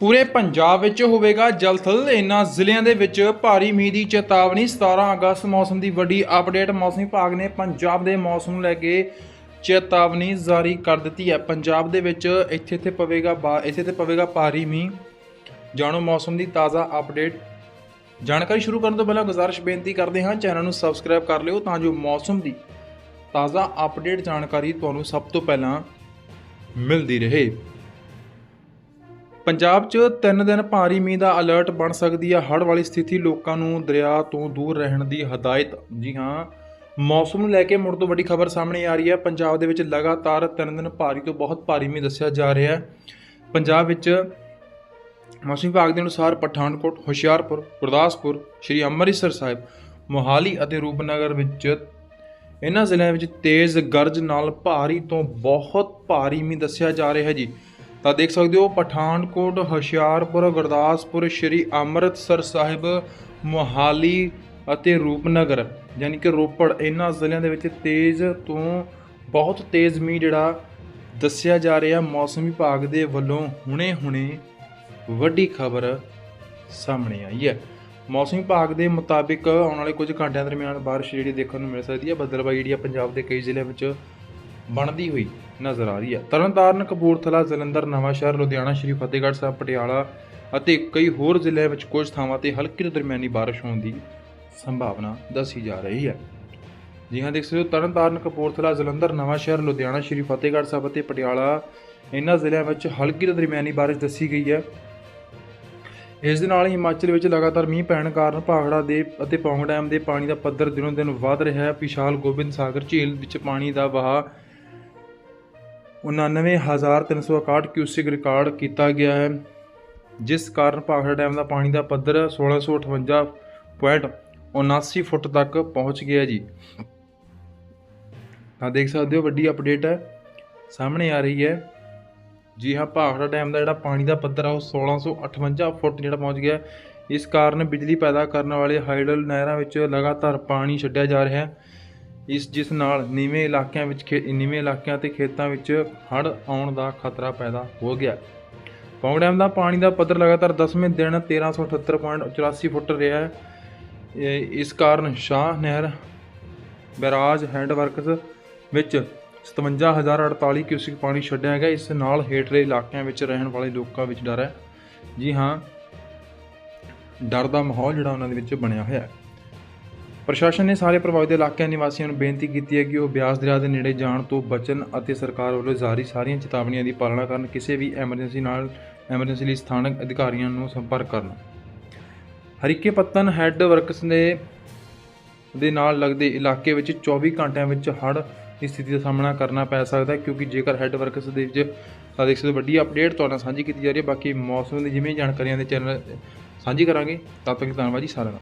ਪੂਰੇ ਪੰਜਾਬ ਵਿੱਚ ਹੋਵੇਗਾ ਜਲਥਲ ਇਹਨਾਂ ਜ਼ਿਲ੍ਹਿਆਂ ਦੇ ਵਿੱਚ ਭਾਰੀ ਮੀਂਹ ਦੀ ਚੇਤਾਵਨੀ। 17 ਅਗਸਤ ਮੌਸਮ ਦੀ ਵੱਡੀ ਅਪਡੇਟ, ਮੌਸਮ ਵਿਭਾਗ ਨੇ ਪੰਜਾਬ ਦੇ ਮੌਸਮ ਨੂੰ ਲੈ ਕੇ ਚੇਤਾਵਨੀ ਜਾਰੀ ਕਰ ਦਿੱਤੀ ਹੈ। ਪੰਜਾਬ ਦੇ ਵਿੱਚ ਇੱਥੇ ਇੱਥੇ ਪਵੇਗਾ ਬਾ- ਇੱਥੇ ਇੱਥੇ ਪਵੇਗਾ ਭਾਰੀ ਮੀਂਹ। ਜਾਣੋ ਮੌਸਮ ਦੀ ਤਾਜ਼ਾ ਅਪਡੇਟ। ਜਾਣਕਾਰੀ ਸ਼ੁਰੂ ਕਰਨ ਤੋਂ ਪਹਿਲਾਂ ਗੁਜ਼ਾਰਿਸ਼ ਬੇਨਤੀ ਕਰਦੇ ਹਾਂ, ਚੈਨਲ ਨੂੰ ਸਬਸਕ੍ਰਾਈਬ ਕਰ ਲਿਓ ਤਾਂ ਜੋ ਮੌਸਮ ਦੀ ਤਾਜ਼ਾ ਅਪਡੇਟ ਜਾਣਕਾਰੀ ਤੁਹਾਨੂੰ ਸਭ ਤੋਂ ਪਹਿਲਾਂ ਮਿਲਦੀ ਰਹੇ। ਪੰਜਾਬ 'ਚ ਤਿੰਨ ਦਿਨ ਭਾਰੀ ਮੀਂਹ ਦਾ ਅਲਰਟ ਬਣ ਸਕਦੀ ਹੈ ਹੜ੍ਹ ਵਾਲੀ ਸਥਿਤੀ ਲੋਕਾਂ ਨੂੰ ਦਰਿਆ ਤੋਂ ਦੂਰ ਰਹਿਣ ਦੀ ਹਦਾਇਤ। ਜੀ ਹਾਂ, ਮੌਸਮ ਨੂੰ ਲੈ ਕੇ ਮੁੜ ਤੋਂ ਵੱਡੀ ਖਬਰ ਸਾਹਮਣੇ ਆ ਰਹੀ ਹੈ ਪੰਜਾਬ ਦੇ ਵਿੱਚ ਲਗਾਤਾਰ ਤਿੰਨ ਦਿਨ ਭਾਰੀ ਤੋਂ ਬਹੁਤ ਭਾਰੀ ਮੀਂਹ ਦੱਸਿਆ ਜਾ ਰਿਹਾ ਹੈ। ਪੰਜਾਬ ਵਿੱਚ ਮੌਸਮ ਵਿਭਾਗ ਦੇ ਅਨੁਸਾਰ ਪਠਾਨਕੋਟ, ਹੁਸ਼ਿਆਰਪੁਰ, ਗੁਰਦਾਸਪੁਰ, ਸ਼੍ਰੀ ਅੰਮ੍ਰਿਤਸਰ ਸਾਹਿਬ, ਮੋਹਾਲੀ ਅਤੇ ਰੂਪਨਗਰ ਵਿੱਚ ਇਹਨਾਂ ਜ਼ਿਲ੍ਹਿਆਂ ਵਿੱਚ ਤੇਜ਼ ਗਰਜ ਨਾਲ ਭਾਰੀ ਤੋਂ ਬਹੁਤ ਭਾਰੀ ਮੀਂਹ ਦੱਸਿਆ ਜਾ ਰਿਹਾ ਹੈ ਜੀ। ਤਾਂ ਦੇਖ ਸਕਦੇ ਹੋ ਪਠਾਨਕੋਟ, ਹੁਸ਼ਿਆਰਪੁਰ, ਗੁਰਦਾਸਪੁਰ, ਸ਼੍ਰੀ ਅੰਮ੍ਰਿਤਸਰ ਸਾਹਿਬ, ਮੋਹਾਲੀ ਅਤੇ ਰੂਪਨਗਰ। ਯਾਨੀ ਕਿ ਰੋਪੜ, ਇਹਨਾਂ ਜ਼ਿਲ੍ਹਿਆਂ ਦੇ ਵਿੱਚ ਤੇਜ਼ ਤੋਂ ਬਹੁਤ ਤੇਜ਼ ਮੀਂਹ ਜਿਹੜਾ ਦੱਸਿਆ ਜਾ ਰਿਹਾ ਮੌਸਮ ਵਿਭਾਗ ਦੇ ਵੱਲੋਂ ਹੁਣੇ-ਹੁਣੇ ਵੱਡੀ ਖਬਰ ਸਾਹਮਣੇ ਆਈ ਹੈ। ਮੌਸਮ ਵਿਭਾਗ ਦੇ ਮੁਤਾਬਿਕ ਆਉਣ ਵਾਲੇ ਕੁਝ ਘੰਟਿਆਂ ਦਰਮਿਆਨ ਬਾਰਿਸ਼ ਜਿਹੜੀ ਦੇਖਣ ਨੂੰ ਮਿਲ ਸਕਦੀ ਹੈ। ਬੱਦਲਬਾਈ ਜਿਹੜੀ ਆ ਪੰਜਾਬ ਦੇ ਕਈ ਜ਼ਿਲ੍ਹਿਆਂ ਵਿੱਚ ਬਣਦੀ ਹੋਈ ਨਜ਼ਰ ਆ ਰਹੀ ਹੈ। ਤਰਨਤਾਰਨ, ਕਪੂਰਥਲਾ, ਜਲੰਧਰ ਨਵਾਂਸ਼ਹਿਰ ਲੁਧਿਆਣਾ, ਸ਼੍ਰੀ ਫਤਿਹਗੜ੍ਹ ਸਾਹਿਬ, ਪਟਿਆਲਾ ਅਤੇ ਕਈ ਹੋਰ ਜ਼ਿਲ੍ਹਿਆਂ ਵਿੱਚ ਕੁਝ ਥਾਵਾਂ ਤੇ ਹਲਕੀ ਤੋਂ ਦਰਮਿਆਨੀ ਬਾਰਿਸ਼ ਹੋਣ ਦੀ ਸੰਭਾਵਨਾ ਦੱਸੀ ਜਾ ਰਹੀ ਹੈ। ਜੀ ਹਾਂ, ਦੇਖ ਸਕਦੇ ਹੋ, ਤਰਨਤਾਰਨ, ਕਪੂਰਥਲਾ, ਜਲੰਧਰ ਨਵਾਂਸ਼ਹਿਰ ਲੁਧਿਆਣਾ, ਸ਼੍ਰੀ ਫਤਿਹਗੜ੍ਹ ਸਾਹਿਬ ਅਤੇ ਪਟਿਆਲਾ ਇਹਨਾਂ ਜ਼ਿਲ੍ਹਿਆਂ ਵਿੱਚ ਹਲਕੀ ਤੋਂ ਦਰਮਿਆਨੀ ਬਾਰਿਸ਼ ਦੱਸੀ ਗਈ ਹੈ। ਇਸ ਦੇ ਨਾਲ ਹੀ ਹਿਮਾਚਲ ਵਿੱਚ ਲਗਾਤਾਰ ਮੀਂਹ ਪੈਣ ਕਾਰਨ ਭਾਖੜਾ ਦੇ ਅਤੇ ਪੌਂਗ ਡੈਮ ਦੇ ਪਾਣੀ ਦਾ ਪੱਧਰ ਦਿਨੋਂ ਦਿਨ ਵਧ ਰਿਹਾ ਹੈ। ਵਿਸ਼ਾਲ ਗੋਬਿੰਦ ਸਾਗਰ ਝੀਲ ਵਿੱਚ ਪਾਣੀ ਦਾ ਵਹਾਅ 99361 ਕਿਊਸਿਕ ਰਿਕਾਰਡ ਕੀਤਾ ਗਿਆ ਹੈ, ਜਿਸ ਕਾਰਨ ਭਾਖੜਾ ਡੈਮ ਦਾ ਪਾਣੀ ਦਾ ਪੱਧਰ 1658.79 ਫੁੱਟ ਤੱਕ ਪਹੁੰਚ ਗਿਆ ਜੀ। ਤਾਂ ਦੇਖ ਸਕਦੇ ਹੋ, ਵੱਡੀ ਅਪਡੇਟ ਹੈ। ਸਾਹਮਣੇ ਆ ਰਹੀ ਹੈ। ਜੀ ਹਾਂ, ਭਾਖੜਾ ਡੈਮ ਦਾ ਜਿਹੜਾ ਪਾਣੀ ਦਾ ਪੱਧਰ ਆ, ਉਹ 1658 ਫੁੱਟ ਜਿਹੜਾ ਪਹੁੰਚ ਗਿਆ। ਇਸ ਕਾਰਨ ਬਿਜਲੀ ਪੈਦਾ ਕਰਨ ਵਾਲੇ ਹਾਈਡਲ ਨਹਿਰਾਂ ਵਿੱਚ ਲਗਾਤਾਰ ਪਾਣੀ ਛੱਡਿਆ ਜਾ ਰਿਹਾ ਹੈ। ਇਸ ਜਿਸ ਨਾਲ ਨੀਵੇਂ ਇਲਾਕਿਆਂ ਵਿੱਚ ਖੇ- ਨੀਵੇਂ ਇਲਾਕਿਆਂ ਤੇ ਖੇਤਾਂ ਵਿੱਚ ਹੜ੍ਹ ਆਉਣ ਦਾ ਖਤਰਾ ਪੈਦਾ ਹੋ ਗਿਆ। ਪੌਂਗ ਡੈਮ ਦਾ ਪਾਣੀ ਦਾ ਪੱਧਰ ਲਗਾਤਾਰ 10ਵੇਂ ਦਿਨ 1378.84 ਫੁੱਟ ਰਿਹਾ ਹੈ। ਇਸ ਕਾਰਨ ਸ਼ਾਹ ਨਹਿਰ ਬੈਰਾਜ ਹੈਂਡ ਵਰਕਸ ਵਿੱਚ 57048 ਕਿਊਸਿਕ ਪਾਣੀ ਛੱਡਿਆ ਗਿਆ। ਇਸ ਨਾਲ ਹੇਠਲੇ ਇਲਾਕਿਆਂ ਵਿੱਚ ਰਹਿਣ ਵਾਲੇ ਲੋਕਾਂ ਵਿੱਚ ਡਰ ਹੈ। ਜੀ ਹਾਂ, ਡਰ ਦਾ ਮਾਹੌਲ ਜਿਹੜਾ ਉਹਨਾਂ ਦੇ ਵਿੱਚ ਬਣਿਆ ਹੋਇਆ ਹੈ। ਪ੍ਰਸ਼ਾਸਨ ਨੇ ਸਾਰੇ ਪ੍ਰਭਾਵਿਤ ਇਲਾਕਿਆਂ ਨਿਵਾਸੀਆਂ ਨੂੰ ਬੇਨਤੀ ਕੀਤੀ ਹੈ ਕਿ ਉਹ ਬਿਆਸ ਦਰਿਆ ਦੇ ਨੇੜੇ ਜਾਣ ਤੋਂ ਬਚਣ ਅਤੇ ਸਰਕਾਰ ਵੱਲੋਂ ਜਾਰੀ ਸਾਰੀਆਂ ਚੇਤਾਵਨੀਆਂ ਦੀ ਪਾਲਣਾ ਕਰਨ, ਕਿਸੇ ਵੀ ਐਮਰਜੈਂਸੀ ਨਾਲ ਐਮਰਜੈਂਸੀ ਲਈ ਸਥਾਨਕ ਅਧਿਕਾਰੀਆਂ ਨੂੰ ਸੰਪਰਕ ਕਰਨ। ਹਰੀਕੇ ਪੱਤਨ ਹੈੱਡ ਵਰਕਸ ਦੇ ਦੇ ਨਾਲ ਲੱਗਦੇ ਇਲਾਕੇ ਵਿੱਚ 24 ਘੰਟਿਆਂ ਵਿੱਚ ਹੜ੍ਹ ਦੀ ਸਥਿਤੀ ਦਾ ਸਾਹਮਣਾ ਕਰਨਾ ਪੈ ਸਕਦਾ ਹੈ, ਕਿਉਂਕਿ ਜੇਕਰ ਹੈੱਡ ਵਰਕਸ ਦੇ ਵਿੱਚ ਤਾਂ ਦੇਖ ਸਕਦੇ ਵੱਡੀ ਅਪਡੇਟ ਤੁਹਾਡੇ ਨਾਲ ਸਾਂਝੀ ਕੀਤੀ ਜਾ ਰਹੀ ਹੈ। ਬਾਕੀ ਮੌਸਮ ਦੀ ਜਿਵੇਂ ਜਾਣਕਾਰੀਆਂ ਦੇ ਚੈਨਲ ਸਾਂਝੀ ਕਰਾਂਗੇ। ਤਦ ਤੱਕ ਧੰਨਵਾਦ ਜੀ ਸਾਰਿਆਂ ਦਾ।